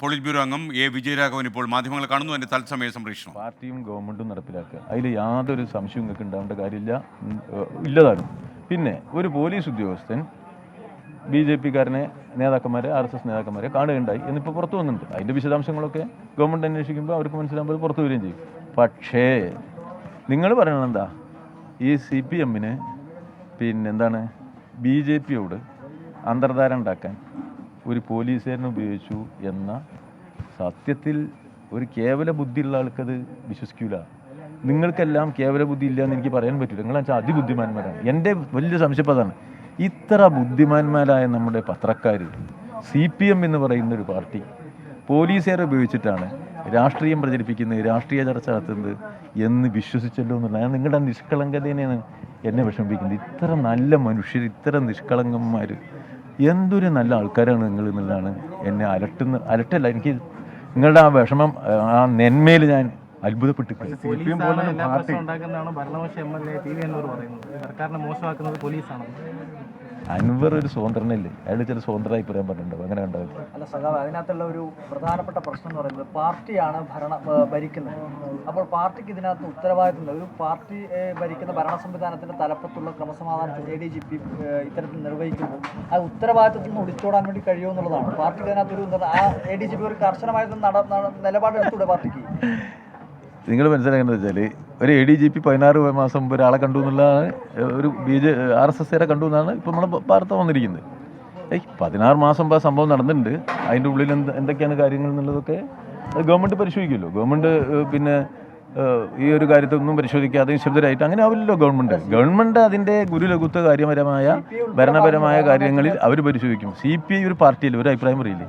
Polit bureau അംഗം A Vijayaraghavan ഇപ്പോൾ മാധ്യമങ്ങൾ കാണുന്നു. അതിന്റെ തത്സമയ സംപ്രേഷണം. പാർട്ടിയും ഗവൺമെന്റും നടപ്പിലാക്കുക. അതിൽ യാതൊരു സംശയവും നിങ്ങൾക്ക് ഉണ്ടാവേണ്ട കാര്യമില്ല. ഇല്ലതാണ്. പിന്നെ ഒരു പോലീസ് ഉദ്യോഗസ്ഥൻ ബി ജെ പിക്കാരനെ നേതാക്കന്മാരെ ആർ എസ് എസ് നേതാക്കന്മാരെ കാണുകയുണ്ടായി എന്നിപ്പോൾ പുറത്തു വന്നിട്ടുണ്ട്. അതിന്റെ വിശദാംശങ്ങളൊക്കെ ഗവൺമെന്റ് അന്വേഷിക്കുമ്പോൾ അവർക്ക് മനസ്സിലാകുമ്പോൾ അത് പുറത്തു വരികയും ചെയ്യും. പക്ഷേ നിങ്ങൾ പറയണത് എന്താ? ഈ സി പി എമ്മിന് പിന്നെന്താണ് ബി ജെ പിയോട് അന്തർധാര ഉണ്ടാക്കാൻ ഒരു പോലീസുകാരനെ ഉപയോഗിച്ചു എന്ന സത്യത്തിൽ ഒരു കേവല ബുദ്ധിയുള്ള ആൾക്കത് വിശ്വസിക്കൂല. നിങ്ങൾക്കെല്ലാം കേവല ബുദ്ധി ഇല്ല എന്ന് എനിക്ക് പറയാൻ പറ്റില്ല നിങ്ങൾ വെച്ചാൽ അതിബുദ്ധിമാന്മാരാണ്. എന്റെ വലിയ സംശയം അതാണ്. ഇത്ര ബുദ്ധിമാന്മാരായ നമ്മുടെ പത്രക്കാർ സി പി എം എന്ന് പറയുന്ന ഒരു പാർട്ടി പോലീസുകാരെ ഉപയോഗിച്ചിട്ടാണ് രാഷ്ട്രീയം പ്രചരിപ്പിക്കുന്നത് രാഷ്ട്രീയ ചർച്ച നടത്തുന്നത് എന്ന് വിശ്വസിച്ചല്ലോ എന്നുള്ള നിങ്ങളുടെ നിഷ്കളങ്കതേനെയാണ് എന്നെ വിഷമിപ്പിക്കുന്നത്. ഇത്ര നല്ല മനുഷ്യർ ഇത്ര നിഷ്കളങ്കന്മാർ എന്തൊരു നല്ല ആൾക്കാരാണ് നിങ്ങൾ എന്നുള്ളതാണ് എന്നെ അലട്ടുന്ന അലട്ടല്ല എനിക്ക് നിങ്ങളുടെ ആ വിഷമം ആ നെന്മയിൽ ഞാൻ അത്ഭുതപ്പെട്ടു സർക്കാരിനെ മോശമാക്കുന്നത് പോലീസാണ്? അൻവർ ഒരു സ്വതന്ത്രനല്ലേ. അയാൾ ചില സ്വതന്ത്രമായി പറയാൻ പറഞ്ഞിട്ടുണ്ടോ. അങ്ങനെ കണ്ടത് അല്ല സഖാവ് അതിനകത്തുള്ള ഒരു പ്രധാനപ്പെട്ട പ്രശ്നം എന്ന് പറയുന്നത് പാർട്ടിയാണ് ഭരണ ഭരിക്കുന്നത്. അപ്പോൾ പാർട്ടിക്ക് ഇതിനകത്ത് ഉത്തരവാദിത്തമുണ്ട് ഒരു പാർട്ടി ഭരിക്കുന്ന ഭരണ സംവിധാനത്തിന്റെ തലപ്പത്തുള്ള ക്രമസമാധാനത്തിൽ എ ഡി ജി പി ഇത്തരത്തിൽ നിർവഹിക്കുമ്പോൾ ആ ഉത്തരവാദിത്തത്തിൽ നിന്ന് ഒളിച്ചോടാൻ വേണ്ടി കഴിയുമോ എന്നുള്ളതാണ്. പാർട്ടിക്ക് അതിനകത്ത് ഒരു ആ എ ഡി ജി പി ഒരു കർശനമായിട്ട് നട നട- നിലപാടെടുത്തൂടെ പാർട്ടിക്ക്? നിങ്ങൾ മനസ്സിലാക്കേണ്ടത് വെച്ചാൽ ഒരു എ ഡി ജി പി പതിനാറ് മാസം മുമ്പ് ഒരാളെ കണ്ടു എന്നുള്ളതാണ് ഒരു ബി ജെ ആർ എസ് എസ്സുകാരെ കണ്ടു എന്നാണ് ഇപ്പോൾ നമ്മൾ വാർത്ത വന്നിരിക്കുന്നത്. ഏയ് പതിനാറ് മാസം മുമ്പ് ആ സംഭവം നടന്നിട്ടുണ്ട്. അതിന്റെ ഉള്ളിൽ എന്ത് എന്തൊക്കെയാണ് കാര്യങ്ങൾ എന്നുള്ളതൊക്കെ അത് ഗവൺമെന്റ് പരിശോധിക്കുമല്ലോ. ഗവൺമെന്റ് പിന്നെ ഈ ഒരു കാര്യത്തൊന്നും പരിശോധിക്കാതെ നിശബ്ദരായിട്ട് അങ്ങനെ ആവില്ലല്ലോ ഗവൺമെന്റ് ഗവൺമെന്റ് അതിന്റെ ഗുരുലഘുത്വ കാര്യപരമായ ഭരണപരമായ കാര്യങ്ങളിൽ അവർ പരിശോധിക്കും. സി പി ഐ ഒരു പാർട്ടിയല്ലേ ഒരു അഭിപ്രായം പറയില്ലേ?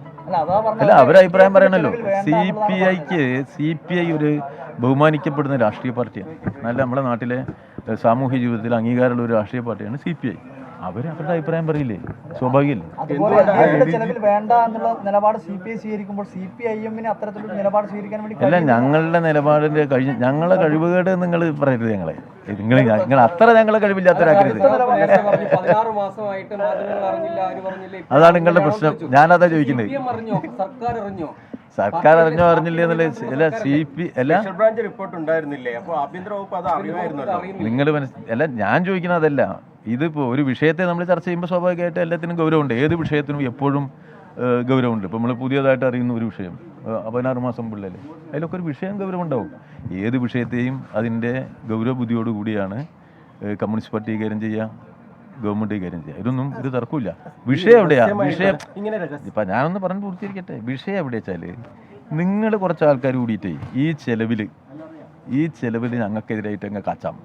അല്ല അവരഭിപ്രായം പറയണല്ലോ. സി പി ഐക്ക് സി പി ഐ ഒരു ബഹുമാനിക്കപ്പെടുന്ന രാഷ്ട്രീയ പാർട്ടിയാണ്. നല്ല നമ്മുടെ നാട്ടിലെ സാമൂഹ്യ ജീവിതത്തിൽ അംഗീകാരമുള്ള ഒരു രാഷ്ട്രീയ പാർട്ടിയാണ് സി പി ഐ. അവർ അവരുടെ അഭിപ്രായം പറയില്ലേ? സ്വാഭാവികമല്ലേ അതുപോലെ അവരുടെ ചെലവിൽ വേണ്ട എന്നുള്ള നിലപാട് സി പി ഐ സ്വീകരിക്കുമ്പോൾ സി പി ഐ എമ്മിന് അത്തരത്തിലൊരു നിലപാട് സ്വീകരിക്കാൻ വേണ്ടി അല്ല ഞങ്ങളുടെ നിലപാടിന്റെ കഴിഞ്ഞ ഞങ്ങളെ കഴിവുകേട് നിങ്ങൾ പറയരുത് ഞങ്ങളെ. നിങ്ങൾ നിങ്ങൾ അത്ര ഞങ്ങളെ കഴിവില്ലാത്തവരാക്കരുത്. അതാണ് നിങ്ങളുടെ പ്രശ്നം. ഞാനതാ ചോദിക്കുന്നത്. സർക്കാർ അറിഞ്ഞോ? അറിഞ്ഞില്ലേ എന്നുള്ള അല്ല സി പി അല്ല. ബ്രാഞ്ച് റിപ്പോർട്ട് ഉണ്ടായിരുന്നില്ലേ? അപ്പോൾ ആഭ്യന്തര വകുപ്പ് അത് അറിയുമായിരുന്നല്ലോ. നിങ്ങൾ മനസ് അല്ല ഞാൻ ചോദിക്കുന്നത് അതല്ല. ഇതിപ്പോൾ ഒരു വിഷയത്തെ നമ്മൾ ചർച്ച ചെയ്യുമ്പോൾ സ്വാഭാവികമായിട്ട് എല്ലാത്തിനും ഗൗരവമുണ്ട്. ഏത് വിഷയത്തിനും എപ്പോഴും ഗൗരവമുണ്ട്. ഇപ്പോൾ നമ്മൾ പുതിയതായിട്ട് അറിയുന്ന ഒരു വിഷയം പതിനാറ് മാസം പിള്ളേര് അതിലൊക്കെ ഒരു വിഷയം ഗൗരവമുണ്ടാവും. ഏത് വിഷയത്തെയും അതിന്റെ ഗൗരവ കൂടിയാണ് ഏഹ്, കമ്മ്യൂണിസ്റ്റ് പാർട്ടി കൈകാര്യം ചെയ്യുക ഗവൺമെന്റ് കൈകാര്യം ചെയ്യുക ഇതൊന്നും ഒരു തർക്കമില്ല വിഷയം എവിടെയാ? വിഷയം ഇപ്പം ഞാനൊന്ന് പറഞ്ഞു പൂർത്തീകരിക്കട്ടെ. വിഷയം എവിടെ വെച്ചാൽ നിങ്ങൾ കുറച്ച് ആൾക്കാർ കൂടിയിട്ടേ ഈ ചെലവിൽ ഈ ചെലവിൽ ഞങ്ങൾക്കെതിരായിട്ട് അങ്ങ് കാച്ചാം.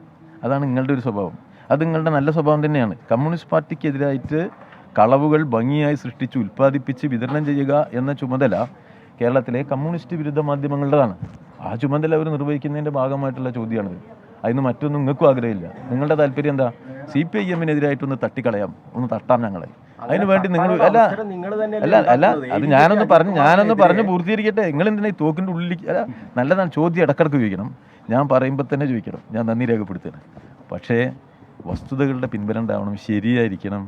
അതാണ് നിങ്ങളുടെ ഒരു സ്വഭാവം. അത് നിങ്ങളുടെ നല്ല സ്വഭാവം തന്നെയാണ്. കമ്മ്യൂണിസ്റ്റ് പാർട്ടിക്കെതിരായിട്ട് കളവുകൾ ഭംഗിയായി സൃഷ്ടിച്ച് ഉൽപ്പാദിപ്പിച്ച് വിതരണം ചെയ്യുക എന്ന ചുമതല കേരളത്തിലെ കമ്മ്യൂണിസ്റ്റ് വിരുദ്ധ മാധ്യമങ്ങളുടേതാണ്. ആ ചുമതല അവർ നിർവഹിക്കുന്നതിന്റെ ഭാഗമായിട്ടുള്ള ചോദ്യമാണിത്. അതിന് മറ്റൊന്നും നിങ്ങൾക്കും ആഗ്രഹമില്ല. നിങ്ങളുടെ താല്പര്യം എന്താ? സി പി ഐ എമ്മിനെതിരായിട്ടൊന്ന് തട്ടിക്കളയാം. ഒന്ന് തട്ടാം ഞങ്ങളെ. അതിന് വേണ്ടി നിങ്ങൾ അല്ല അല്ല അല്ല അത് ഞാനൊന്ന് പറഞ്ഞു ഞാനൊന്ന് പറഞ്ഞ് പൂർത്തീകരിക്കട്ടെ. നിങ്ങൾ എന്തിനാ ഈ തോക്കിന്റെ ഉള്ളിൽ അല്ല നല്ലതാണ് ചോദ്യം ഇടക്കിടക്ക് ചോദിക്കണം. ഞാൻ പറയുമ്പോൾ തന്നെ ചോദിക്കണം. ഞാൻ നന്ദി രേഖപ്പെടുത്തണം പക്ഷേ വസ്തുതകളുടെ പിൻബലം ഉണ്ടാവണം ശരിയായിരിക്കണം.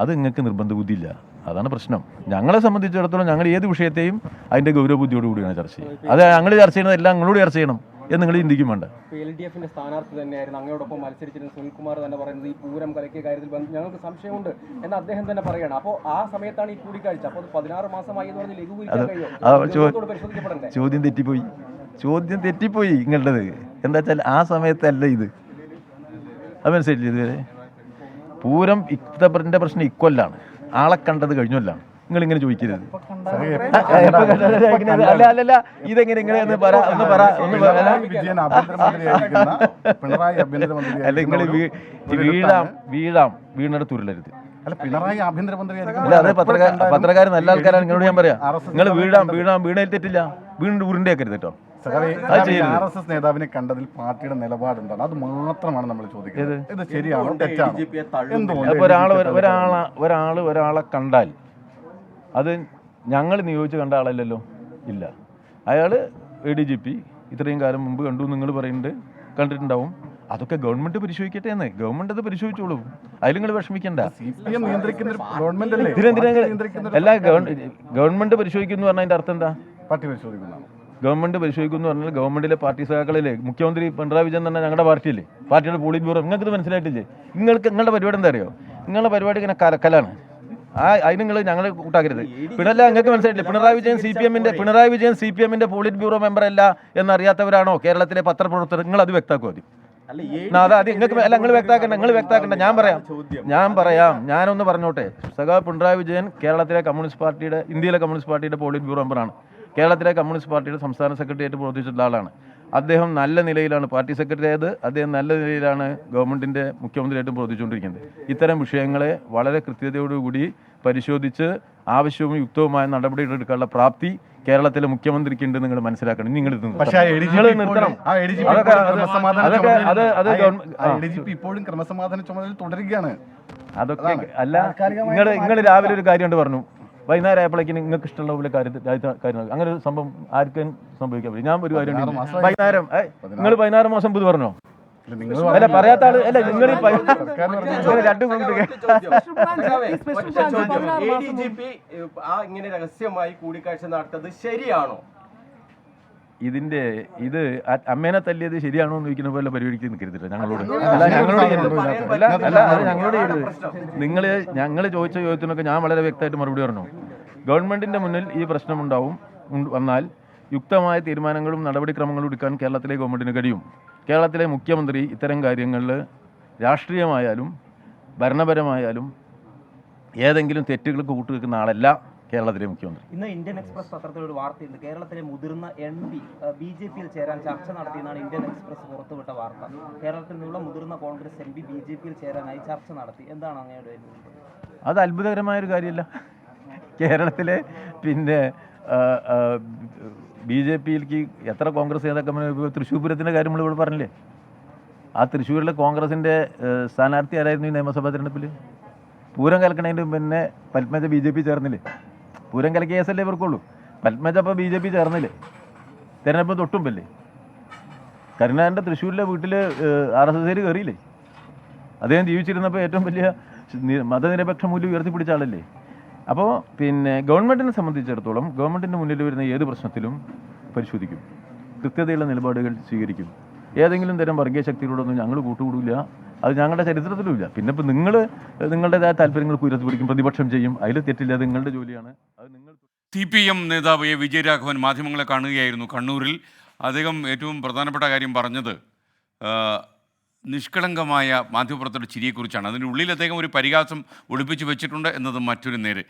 അത് നിങ്ങൾക്ക് നിർബന്ധ ബുദ്ധിയില്ല അതാണ് പ്രശ്നം. ഞങ്ങളെ സംബന്ധിച്ചിടത്തോളം ഞങ്ങൾ ഏത് വിഷയത്തെയും അതിന്റെ ഗൗരവബുദ്ധിയോടുകൂടിയാണ് ചർച്ച ചെയ്യുന്നത് അത് ഞങ്ങൾ ചർച്ച ചെയ്യുന്നത് എല്ലാം നിങ്ങളോട് ചർച്ച ചെയ്യണം എന്ന് നിങ്ങൾ ചിന്തിക്കും വേണ്ട. എൽ ഡി എഫിന്റെ സ്ഥാനാർത്ഥി തന്നെയായിരുന്നു. അങ്ങയോടൊപ്പം മത്സരിച്ചിരുന്ന സുനിൽകുമാർ തന്നെ പറയുന്നത് ഈ പൂരം കലക്കിയ കാര്യത്തിൽ ഞങ്ങൾക്ക് സംശയമുണ്ട് എന്ന് അദ്ദേഹം തന്നെ പറയണം. അപ്പോൾ ആ സമയത്താണ് ഈ കൂടിക്കാഴ്ച. അപ്പോൾ പതിനാറ് മാസമായി എന്ന് പറഞ്ഞ് ഗൗരവത്തോടെ ചോദ്യം തെറ്റിപ്പോയി. ചോദ്യം തെറ്റിപ്പോയി നിങ്ങളുടേത് എന്താ വെച്ചാൽ ആ സമയത്തല്ല ഇത്. അത് മനസ്സിലായില്ലേ ഇതുവരെ പൂരം ഇത്തപ്പറിന്റെ പ്രശ്നം ഇക്കൊല്ലാണ് ആളെ കണ്ടത് കഴിഞ്ഞൊല്ലാണ് നിങ്ങൾ ഇങ്ങനെ ചോദിക്കരുത് അല്ല അല്ല അല്ല. ഇതെങ്ങനെ ഇങ്ങനെ ഒന്ന് പറ ഒന്ന് പറ ഒന്ന് അല്ല. നിങ്ങൾ വീഴാം വീഴാം വീണിടത്ത് ഉരുളരുത്. അല്ല അതെ അത് പത്രക്കാർ പത്രക്കാർ നല്ല ആൾക്കാരാണ് നിങ്ങളോട് ഞാൻ പറയാം. നിങ്ങൾ വീഴാം വീഴാം വീണേൽ തെറ്റില്ല. വീണ്ടും ഉരുണ്ടേക്കരുത് കേട്ടോ. ആർ എസ് എസ് നേതാവിനെ കണ്ടതിൽ പാർട്ടിയുടെ നിലപാടുണ്ടാണ് അത് മാത്രമാണ് നമ്മൾ ചോദിക്കുന്നത്. ഇത് ശരിയാണോ തെറ്റാണോ? എന്തുകൊണ്ട് ഒരാൾ ഒരാളെ ഒരാൾ ഒരാളെ കണ്ടാൽ അത് ഞങ്ങൾ നിയോഗിച്ച് കണ്ട ആളല്ലല്ലോ? ഇല്ല. അയാൾ എ ഡി ജി പി ഇത്രയും കാലം മുമ്പ് കണ്ടു നിങ്ങൾ പറയുന്നുണ്ട് കണ്ടിട്ടുണ്ടാവും. അതൊക്കെ ഗവൺമെന്റ് പരിശോധിക്കട്ടെ എന്ന്. ഗവൺമെന്റ് അത് പരിശോധിച്ചോളൂ. അതിൽ നിങ്ങൾ വിഷമിക്കണ്ട. എല്ലാ ഗവൺമെന്റ് പരിശോധിക്കുന്നു പറഞ്ഞാൽ അതിന്റെ അർത്ഥം എന്താ? പാർട്ടി പരിശോധിക്കുന്നതാണ്. ഗവൺമെന്റ് പരിശോധിക്കുന്നു പറഞ്ഞാൽ ഗവൺമെന്റിലെ പാർട്ടി സഹാക്കളിലെ മുഖ്യമന്ത്രി പിണറായി വിജയൻ തന്നെ ഞങ്ങളുടെ പാർട്ടിയില്ലേ പാർട്ടിയുടെ പോളിറ്റ് ബ്യൂറോ നിങ്ങൾക്ക് ഇത് മനസ്സിലായിട്ടില്ലേ? നിങ്ങൾക്ക് നിങ്ങളുടെ പരിപാടി എന്താ അറിയോ? നിങ്ങളുടെ പരിപാടി ഇങ്ങനെ കലക്കലാണ് ആ അതിന് നിങ്ങൾ ഞങ്ങളെ കൂട്ടാക്കരുത്. പിണല്ല നിങ്ങൾക്ക് മനസ്സിലായിട്ടില്ല? പിണറായി വിജയൻ സി പി എമ്മിന്റെ പിണറായി വിജയൻ സി പി എമ്മിന്റെ പോളിറ്റ് ബ്യൂറോ മെമ്പർ അല്ല എന്നറിയാത്തവരാണോ കേരളത്തിലെ പത്രപ്രവർത്തകർ? നിങ്ങൾ അത് വ്യക്തമാക്കുക ആദ്യം. അതെ അത് നിങ്ങൾക്ക് അല്ല നിങ്ങൾ വ്യക്താക്കണ്ട നിങ്ങൾ വ്യക്താക്കണ്ട ഞാൻ പറയാം. ഞാൻ പറയാം. ഞാനൊന്ന് പറഞ്ഞോട്ടെ. സഖാവ് പിണറായി വിജയൻ കേരളത്തിലെ കമ്മ്യൂണിസ്റ്റ് പാർട്ടിയുടെ ഇന്ത്യയിലെ കമ്മ്യൂണിസ്റ്റ് പാർട്ടിയുടെ പോളിറ്റ് ബ്യൂറോ മെമ്പറാണ്. കേരളത്തിലെ കമ്മ്യൂണിസ്റ്റ് പാർട്ടിയുടെ സംസ്ഥാന സെക്രട്ടറി ആയിട്ട് പ്രവർത്തിച്ചിട്ടുള്ള ആളാണ്. അദ്ദേഹം നല്ല നിലയിലാണ് പാർട്ടി സെക്രട്ടറി ആയത്. അദ്ദേഹം നല്ല നിലയിലാണ് ഗവൺമെന്റിന്റെ മുഖ്യമന്ത്രിയായിട്ടും പ്രവർത്തിച്ചുകൊണ്ടിരിക്കുന്നത്. ഇത്തരം വിഷയങ്ങളെ വളരെ കൃത്യതയോടുകൂടി പരിശോധിച്ച് ആവശ്യവും യുക്തവുമായ നടപടികൾ എടുക്കാനുള്ള പ്രാപ്തി കേരളത്തിലെ മുഖ്യമന്ത്രിക്ക് ഉണ്ട് നിങ്ങൾ മനസ്സിലാക്കണം. നിങ്ങൾ ഇപ്പോഴും- ക്രമസമാധാന ചുമതല തുടരുകയാണ്. അതൊക്കെ അല്ല നിങ്ങൾ നിങ്ങൾ രാവിലെ ഒരു കാര്യം കൊണ്ട് പറഞ്ഞു. വൈകുന്നേരം ആയപ്പോഴേക്കും നിങ്ങൾക്ക് ഇഷ്ടമുള്ള പോലെ കാര്യങ്ങൾ കാര്യം അങ്ങനെ ഒരു സംഭവം ആർക്കും സംഭവിക്കാൻ പറ്റും ഞാൻ ഒരു കാര്യം വൈകുന്നേരം നിങ്ങൾ പതിനാറ് മാസം പുതു പറഞ്ഞോ? അല്ല, പറയാത്ത ആൾ അല്ല നിങ്ങൾ രണ്ടും ആ ഇങ്ങനെ രഹസ്യമായി കൂടിക്കാഴ്ച നടത്തത് ശരിയാണോ? ഇതിന്റെ ഇത് അമ്മേനെ തല്ലിയത് ശരിയാണോ എന്ന് ചോദിക്കുന്ന പോലെ പരിപാടിക്ക് നിൽക്കരുത് ഞങ്ങളോട്. അല്ല ഞങ്ങളോട്. അല്ല അല്ല അത് ഞങ്ങളോട് ചെയ്യരുത് നിങ്ങൾ ഞങ്ങൾ ചോദിച്ച ചോദ്യത്തിനൊക്കെ ഞാൻ വളരെ വ്യക്തമായിട്ട് മറുപടി പറഞ്ഞു. ഗവൺമെന്റിന്റെ മുന്നിൽ ഈ പ്രശ്നമുണ്ടാവും. വന്നാൽ യുക്തമായ തീരുമാനങ്ങളും നടപടിക്രമങ്ങളും എടുക്കാൻ കേരളത്തിലെ ഗവൺമെന്റിന് കഴിയും. കേരളത്തിലെ മുഖ്യമന്ത്രി ഇത്തരം കാര്യങ്ങളിൽ രാഷ്ട്രീയമായാലും ഭരണപരമായാലും ഏതെങ്കിലും തെറ്റുകൾക്ക് കൂട്ടുവെക്കുന്ന ആളല്ല. കേരളത്തിലെ മുഖ്യമന്ത്രി. ഇന്ന് ഇന്ത്യൻ എക്സ്പ്രസ് പത്രത്തിൽ ഒരു വാർത്തയുണ്ട്. കേരളത്തിലെ മുതിർന്ന എം പി ബി ജെ പിയിൽ ചേരാൻ ചർച്ച നടത്തിയെന്നാണ് ഇന്ത്യൻ എക്സ്പ്രസ് പുറത്തുവിട്ട വാർത്ത. കേരളത്തിൽ നിന്നുള്ള മുതിർന്ന Congress M P B J പിയിൽ ചേരാനായി ചർച്ച നടത്തി. എന്താണ് അങ്ങയുടെ അത് അത്ഭുതകരമായൊരു കാര്യമല്ല. കേരളത്തിലെ പിന്നെ ബി ജെ പിയിലേക്ക് എത്ര കോൺഗ്രസ് നേതാക്കന്മാർ തൃശ്ശൂപുരത്തിന്റെ കാര്യം നമ്മളിവിടെ പറഞ്ഞില്ലേ? ആ തൃശ്ശൂരിലെ കോൺഗ്രസിന്റെ സ്ഥാനാർത്ഥി ആരായിരുന്നു ഈ നിയമസഭാ തിരഞ്ഞെടുപ്പിൽ? പൂരം കലക്കണതിന് പിന്നെ പത്മജ ബി ജെ പി ചേർന്നില്ലേ? പൂരം കലക്കിയ കേസല്ലേ ഇവർക്കുള്ളൂ. പത്മജ അപ്പോൾ ബി ജെ പി ചേർന്നില്ലേ? തെരഞ്ഞെടുപ്പ് തൊട്ടുമ്പല്ലേ? കരുണാകരന്റെ തൃശ്ശൂരിലെ വീട്ടിൽ ആർ എസ് എസ് കയറിയില്ലേ അദ്ദേഹം ജീവിച്ചിരുന്നപ്പോൾ ഏറ്റവും വലിയ മതനിരപേക്ഷ മൂല്യം ഉയർത്തിപ്പിടിച്ച ആളല്ലേ? അപ്പോൾ പിന്നെ ഗവൺമെന്റിനെ സംബന്ധിച്ചിടത്തോളം ഗവൺമെന്റിന്റെ മുന്നിൽ വരുന്ന ഏത് പ്രശ്നത്തിലും പരിശോധിക്കും. കൃത്യതയുള്ള നിലപാടുകൾ സ്വീകരിക്കും. ഏതെങ്കിലും തരം വർഗീയ ശക്തികളോടൊന്നും ഞങ്ങൾ കൂട്ടുകൂടില്ല അത് ഞങ്ങളുടെ ചരിത്രത്തിലുമില്ല. പിന്നെ ഇപ്പം നിങ്ങൾ നിങ്ങളുടേതായ താല്പര്യങ്ങൾ കുരത്ത് പിടിക്കും പ്രതിപക്ഷം ചെയ്യും. അതിൽ തെറ്റില്ല നിങ്ങളുടെ ജോലിയാണ്. അത് നിങ്ങൾ സി പി എം നേതാവ് എ. വിജയരാഘവൻ മാധ്യമങ്ങളെ കാണുകയായിരുന്നു കണ്ണൂരിൽ. അദ്ദേഹം ഏറ്റവും പ്രധാനപ്പെട്ട കാര്യം പറഞ്ഞത് നിഷ്കളങ്കമായ മാധ്യമപ്രവർത്തകരുടെ ചിരിയെക്കുറിച്ചാണ്. അതിന്റെ ഉള്ളിൽ അദ്ദേഹം ഒരു പരിഹാസം ഒളിപ്പിച്ചു വെച്ചിട്ടുണ്ട് എന്നത് മറ്റൊരു നേര്.